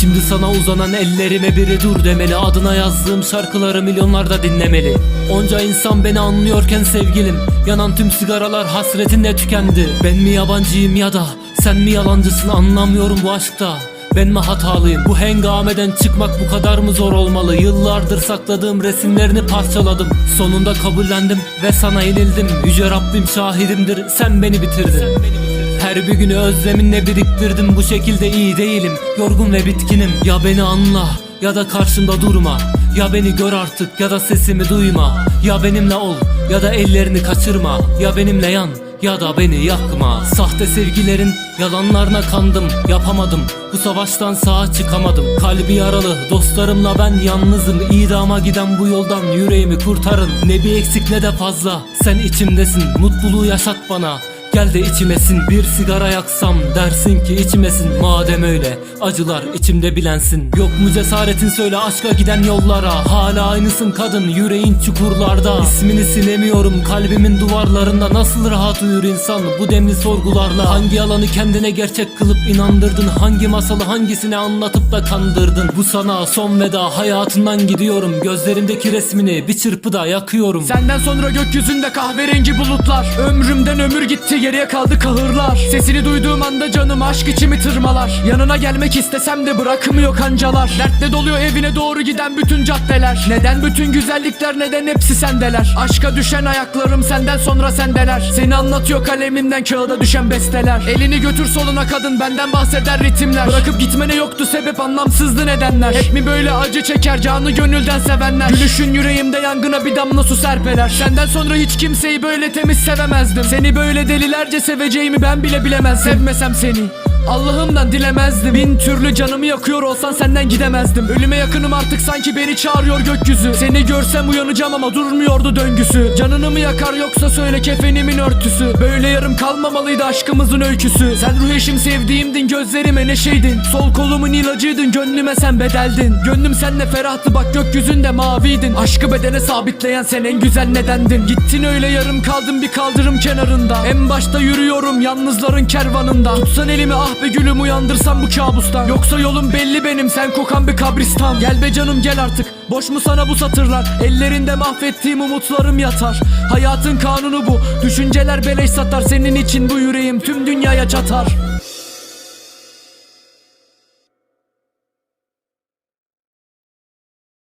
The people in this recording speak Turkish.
Şimdi sana uzanan ellerime biri dur demeli. Adına yazdığım şarkıları milyonlarda dinlemeli. Onca insan beni anlıyorken sevgilim. Yanan tüm sigaralar hasretinle tükendi. Ben mi yabancıyım ya da sen mi yalancısın anlamıyorum bu aşkta. Ben mi hatalıyım? Bu hengameden çıkmak bu kadar mı zor olmalı? Yıllardır sakladığım resimlerini parçaladım. Sonunda kabullendim ve sana yenildim. Yüce Rabbim şahidimdir sen beni bitirdin her bir günü özleminle biriktirdim. Bu şekilde iyi değilim. Yorgun ve bitkinim. Ya beni anla ya da karşımda durma. Ya beni gör artık ya da sesimi duyma. Ya benimle ol ya da ellerini kaçırma. Ya benimle yan ya da beni yakma. Sahte sevgilerin yalanlarına kandım. Yapamadım. Bu savaştan sağa çıkamadım. Kalbi yaralı dostlarımla ben yalnızım. İdama giden bu yoldan yüreğimi kurtarın. Ne bir eksik ne de fazla. Sen içimdesin. Mutluluğu yaşat bana Gel de içimesin bir sigara yaksam dersin ki içmesin Madem öyle acılar içimde bilensin. Yok mu cesaretin söyle aşka giden yollara. Hala aynısın kadın yüreğin çukurlarda. İsmini silemiyorum kalbimin duvarlarında. Nasıl rahat uyur insan bu demli sorgularla? Hangi yalanı kendine gerçek kılıp inandırdın? Hangi masalı hangisine anlatıp da kandırdın? Bu sana son veda hayatından gidiyorum. Gözlerimdeki resmini bir çırpıda yakıyorum. Senden sonra gökyüzünde kahverengi bulutlar. Ömrümden ömür gitti geriye kaldı kahırlar. Sesini duyduğum anda canım aşk içimi tırmalar. Yanına gelmek istesem de bırakmıyor kancalar Dertle doluyor evine doğru giden bütün caddeler. Neden bütün güzellikler neden hepsi sendeler? Aşka düşen ayaklarım senden sonra sendeler. Seni anlatıyor kalemimden kağıda düşen besteler. Elini götür soluna kadın benden bahseder ritimler. Bırakıp gitmene yoktu sebep anlamsızdı nedenler. Hep mi böyle acı çeker canı gönülden sevenler? Gülüşün yüreğimde yangına bir damla su serpeler. Senden sonra hiç kimseyi böyle temiz sevemezdim. Seni böyle delilerce seveceğimi ben bile bilemezdim Sevmesem seni Allah'ımdan dilemezdim. Bin türlü canımı yakıyor olsan senden gidemezdim. Ölüme yakınım artık sanki beni çağırıyor gökyüzü. Seni görsem uyanacağım ama durmuyordu döngüsü. Canını mı yakar yoksa söyle kefenimin örtüsü. Böyle yarım kalmamalıydı aşkımızın öyküsü. Sen ruh eşim sevdiğimdin gözlerime neşeydin. Sol kolumun ilacıydın gönlüme sen bedeldin. Gönlüm senle ferahtı bak gökyüzünde maviydin. Aşkı bedene sabitleyen sen en güzel nedendin. Gittin öyle yarım kaldım bir kaldırım kenarında. En başta yürüyorum yalnızların kervanında. Tutsan elimi ah gülüm uyandırsam bu kabustan. Yoksa yolum belli benim sen kokan bir kabristan. Gel be canım gel artık. Boş mu sana bu satırlar? Ellerinde mahvettiğim umutlarım yatar. Hayatın kanunu bu. Düşünceler beleş satar. Senin için bu yüreğim tüm dünyaya çatar